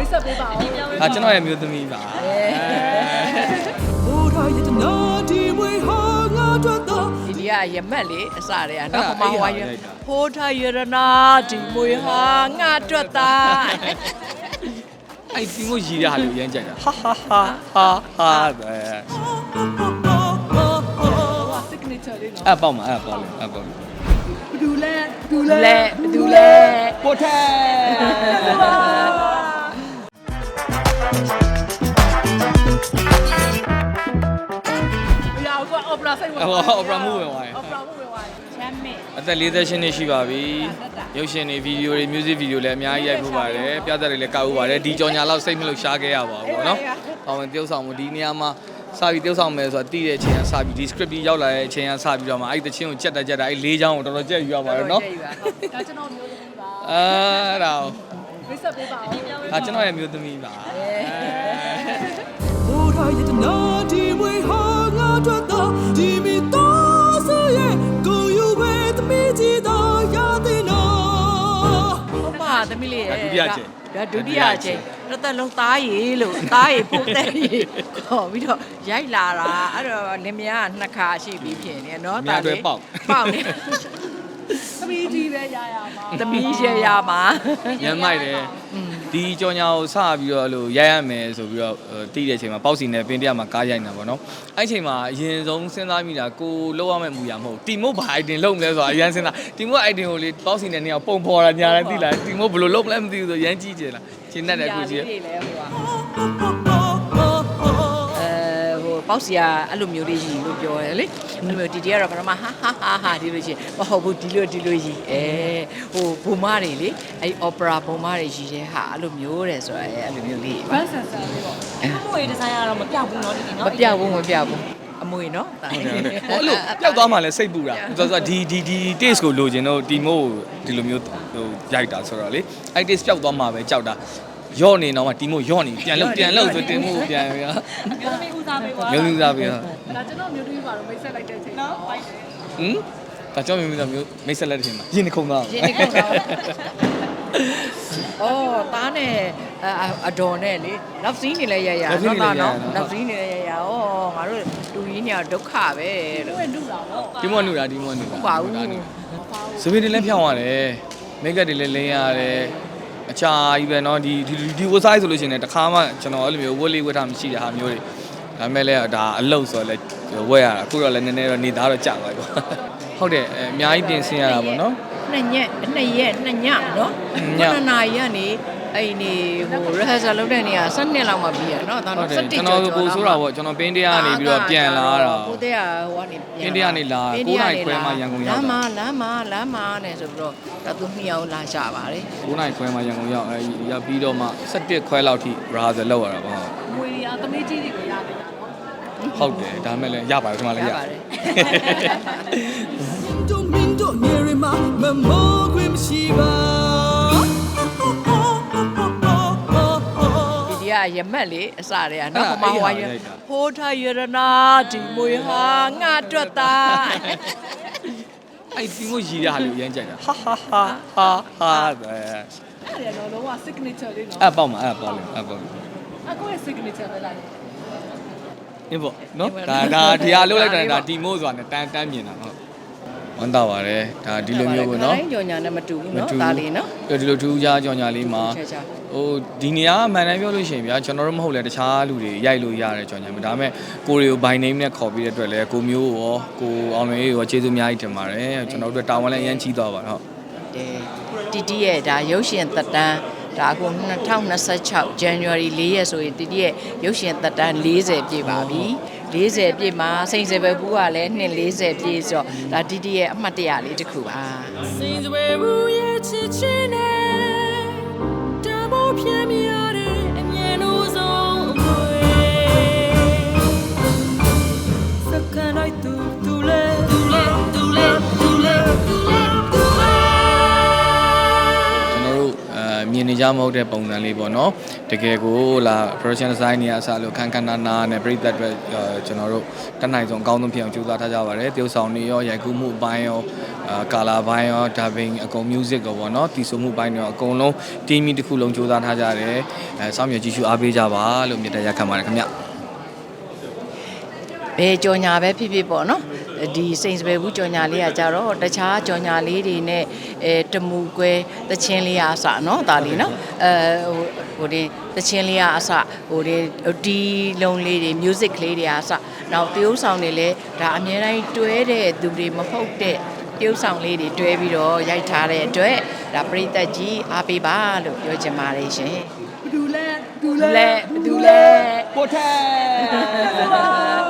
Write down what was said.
မိတ်ဆက်ပေးပါဦးအာကျွန်တော်ရဲ့မျိုးသမီးပါဘိုးထားရတနာဒီမွေဟာငါတို့တော့ဒီဒီကရမက်လေအစတည်းကနော်ဟိုမှာဝိုင်းရဟိုးထားရတနာဒီမွေဟာငါတွက်တာအဲ့ဒီကိုရီရဟာလို့ရမ်းကြိုက်တာဟာဟာဟာဟာဟာအဲဟို signature လေးနော်အဲ့ပေါ့မှာအဲ့ပေါ့လေအဲ့ပေါ့လေဘဒူလဲဘဒူလဲလဲဘယ်သူလဲပိုထဲ ဘရာက opera စိတ်ဝင် ဟော opera move ဝင်သွားတယ် opera move ဝင်သွားတယ်ချမ်းမင်း အသက်48နှစ်ရှိပါပြီရုပ်ရှင်တွေဗီဒီယိုတွေ music video လည်းအများကြီးရိုက်ဖို့ပါတယ်ပြသတွေလည်းကောက်ဖို့ပါတယ်ဒီကြော်ညာလောက်စိတ်မလို့ရှားခဲ့ရပါဘူးเนาะအောင်ဝင်ပြုတ်ဆောင်မှုဒီနေရာမှာစာပြီးပြုတ်ဆောင်မယ်ဆိုတာတည်တဲ့အချိန်ကစပြီးဒီ script ကြီးရောက်လာတဲ့အချိန်ကစပြီးတော့မှအဲ့ဒီတချင်းကိုကြက်တက်ကြက်တာအဲ့လေးချောင်းကိုတော်တော်ကြက်ယူရပါတယ်เนาะ ဒါကျွန်တော်မျိုးသမီးပါ အာဒါ မိတ်ဆက်ပေးပါဦးဒါကျွန်တော်ရဲ့မျိုးသမီးပါဘိုးထားရတနာဒီမွေဟာငါတို့တော့ဒီမီတော့ဆရဲ့ကိုယူပဲတမီကြီးတော့ရတဲ့နော်ဟုတ်ပါသမီးလေးရဲ့ဒါဒုတိယအချိန်ဒါဒုတိယအချိန်တစ်သက်လုံးသားရည်လို့သားရည်ဖို့တဲ့ရည်ခေါ်ပြီးတော့ရိုက်လာတာအဲ့တော့လင်မယားကနှစ်ခါရှိပြီဖြစ်နေတယ်နော်အများတွေပေါက်ပေါက်နေ သမီးကြီးပဲရရမှာသမီးရရမှာညမ်းမိုက်တယ်ဒီကြော်ညာကိုစပြီးတော့အဲ့လိုရိုက်ရမယ်ဆိုပြီးတော့ဟိုတည်တဲ့အချိန်မှာပေါက်စီနဲ့ပင်တရမှာကားရိုက်နေတာပေါ့နော်အဲ့အချိန်မှာအရင်ဆုံးစဉ်းစားမိတာကိုလောက်ရမယ့်မူရမဟုတ်တီမို့ဘာ item လုပ်မလဲဆိုတာအရင်စဉ်းစားတီမို့ item ကိုလေပေါက်စီနဲ့နေအောင်ပုံဖော်တာညာလည်းသိလားတီမို့ဘယ်လိုလုပ်မလဲမသိဘူးဆိုရမ်းကြီးကျယ်လားရှင်းတတ်တယ်ကိုကြီးလေးလေဟိုကအဲဟို ပေါက်စီကအဲ့လိုမျိုးလေးရည်လို့ပြောတယ်လေအဲ့လိုမျိုးဒီတီကတော့ပထမဟာဟာဟာဟာဒီလိုချင်းမဟုတ်ဘူးဒီလိုဒီလိုရည်အဲဟိုဘုံမတွေလေအဲ့ opera ဘုံမတွေရည်တဲ့ဟာအဲ့လိုမျိုးတယ်ဆိုတာအဲ့လိုမျိုးလေး ဘန်းဆန်ဆန်လေးပေါ့ အမွေဒီဇိုင်းကတော့မပြောက်ဘူးเนาะဒီနေ့ မ เนาะ ပြောက်ဘူးမပြောက်ဘူးအမွေနော်ဒါ ဟုတ်တယ်ဟုတ်တယ်ဟိုအဲ့လိုပျောက်သွားမှလည်းစိတ်ပူတာဆိုတော့ဒီဒီဒီ taste ကိုလိုချင်တော့တီမို့ဒီလိုမျိုးဟိုရိုက်တာဆိုတော့လေအဲ့ taste ပျောက်သွားမှပဲကြောက်တာ ယော့နေတော့မှတီမို့ယော့နေပြန်လို့ပြန်လို့ဆိုတင်မို့ပြန်ပြီးတော့မျိုးသမီးဦးစားပေးပါမျိုးမျိုးသားပြီးတော့ဒါကျွန်တော်မျိုးသမီးပါတော့မိတ်ဆက်လိုက်တဲ့အချိန်နော်ပိုက်တယ်ဟမ်ဒါကြောင့်မျိုးမျိုးသားမျိုးမိတ်ဆက်လက်တဲ့ချိန်မှာရင်ခုန်သွားရင်းနေကုန်တော့အော်တားနဲ့အဒေါ်နဲ့လေနောက်စီးနေလဲရရနော်တာနော်နောက်စီးနေလဲရရဩငါတို့တူကြီးညာဒုက္ခပဲလို့ဝင်လူလာတော့ဒီမောနူတာဒီမောနူတာဟုတ်ပါဘူးစပင်းတွေလည်းဖြောင်းရတယ်မိတ်ကပ်တွေလည်းလင်းရတယ် အချာကြီးပဲเนาะဒီဒီဒီဝဆိုင်ဆိုလို့ရှိရင်လည်းတစ်ခါမှကျွန်တော်အဲ့လိုမျိုးဝတ်လေးဝတ်ထားမရှိတဲ့ဟာမျိုးတွေဒါပေမဲ့လည်းဒါအလုတ်ဆိုတော့လည်းဝတ်ရတာအခုတော့လည်းနည်းနည်းတော့နေသားတော့ကြာသွားပြီပေါ့ဟုတ်တယ်အများကြီးပြင်ဆင်ရတာပေါ့နော် နှစ်ညက်နှစ်ရက်နှစ်ညနော်ညခုနှစ်နာရီကနေအဲ့ဒီဟို rehearsal လုပ်တဲ့နေရာ7နှစ်လောက်မှပြီးရနော်တောင်းဟုတော့တ်တယ်17ကျွန်တော်ကိုဆိုးတာပေါ့ကျွန်တော်ပင်းတရားနေပြီးတော့ပြန်လာတာကိုတဲ့ကဟိုကနေပင်းတရားနေလာ9နာရီခွဲမှရန်ကုန်ရောက်လမ်းတာမလမ်းမလမ်းမနဲ့ဆိုပြီးတော့ဒါသူမိအောင်လာကြပါလေ9နာရီခွဲမှရန်ကုန်ရောက်အဲရပြီးတော့မှ17ခွဲလောက်ထိ rehearsal လုပ်ရတာပေါ့ငွေရသမီးကြီးတွေကိုရနေတာနော်ဟုတ်တယ်ဒါပေမဲ့လည်းရပါတယ်ဒီမှာလည်းရပါတယ်တို့ မင်းတို့နေရမှာမမောခွင့်မရှိပါဒီဒီကရမက်လေအစတည်းကနော်ဟိုမှာဝိုင်းရဟိုးထားရတနာဒီမွေဟာငါတွက်တာအဲ့ဒီကိုရီရဟာလို့ရမ်းကြိုက်တာဟာဟာဟာဟာဟာအဲအဲ့ဒါတော့လုံးဝ signature လေးနော်အဲ့ပေါ့မှာအဲ့ပေါ့လေအဲ့ပေါ့လေအကိုရဲ့ signature ပဲလားအင်းပေါ့နော်ဒါဒါဒီဟာလုပ်လိုက်တာဒါဒီမို့ဆိုတာနဲ့တန်းတန်းမြင်တာဟုတ် ဝမ်းသာပါတယ်ဒါဒီလိုမျိုးပေါ့နော်ခိုင်းကြော်ညာနဲ့မတူဘူးမနော်တူဒါလေးနော်ဒီလိုထူးခြားကြောင်ညာလေးမှာချာချာဟိုဒီနေရာကမှန်တယ်ပြောလို့ရှိရင်ဗျာကျွန်တော်တို့မဟုတ်လဲတခြားလူတွေရိုက်လို့ရတယ်ကြောင်ညာမှာဒါပေမဲ့ကိုရီကို by name နဲ့ခေါ်ပြီးတဲ့အတွက်လဲကိုမျိုးရောကိုအောင်လွင်ရောကျေးဇူးအများကြီးတင်ပါတယ်ကျွန်တော်တို့တာဝန်လည်းအရင်ကြီးသွားပါတော့တယ်တီတီရဲ့ဒါရုပ်ရှင်သက်တမ်းဒါအခု2026 January 4ရက်ဆိုရင်တီတီရဲ့ရုပ်ရှင်သက်တမ်း40ပြည့်ပါပြီ 40ပြည့်မှာစိန်စပယ်ဘူးကလည်းနှစ်40ပြည့်ဆိုတော့ဒါတီတီရဲ့အမှတ်တရလေးတစ်ခုပါစင်စွယ်ဘူးရဲ့ချစ်ချင်းနဲ့တဘောပြင်း ကျွန်တော်တို့အဲမြင်နေကြမဟုတ်တဲ့ပုံစံလေးပေါ့နော်တကယ်ကိုလာ production design တွေအစားလို့ခန်းခန်းနာနာနဲ့ပြည်သက်အတွက်အာကျွန်တော်တို့တက်နိုင်ဆုံးအကောင်းဆုံးဖြစ်အောင်ကြိုးစားထားကြပါတယ်တရုပ်ဆောင်တွေရောရိုက်ကူးမှုအပိုင်းရောအာကာလာပိုင်းရောဒါဘင်အကုန် music ကောပေါ့နော်တီဆိုမှုပိုင်းတွေရောအကုန်လုံး team တစ်ခုလုံးကြိုးစားထားကြတယ်အဲစောင့်မျှော်ကြည့်ရှုအားပေးကြပါလို့မြတ်တရားခံပါတယ်ခင်ဗျဘယ်ကြော်ညာပဲဖြစ်ဖြစ်ပေါ့နော် ဒီစိန်စပယ်ဘူးကြော်ညာလေးကကြတော့တခြားကြော်ညာလေးတွေနဲ့အဲတမူကွဲတချင်းလေးအားအစနော်ဒါလေးနော်အဲဟိုဟိုဒီတချင်းလေးအားအစဟိုဒီဒီလုံးလေးတွေ music လေးတွေအားအစနောက်တရုပ်ဆောင်တွေလည်းဒါအများတိုင်းတွဲတဲ့သူတွေမဟုတ်တဲ့တရုပ်ဆောင်လေးတွေတွဲပြီးတော့ရိုက်ထားတဲ့အတွက်ဒါပရိသတ်ကြီးအားပေးပါလို့ပြောချင်ပါတယ်ရှင်ဘယ်သူလဲဘယ်သူဘယ်သူလဲဘယ်သူလဲပို့ထဲ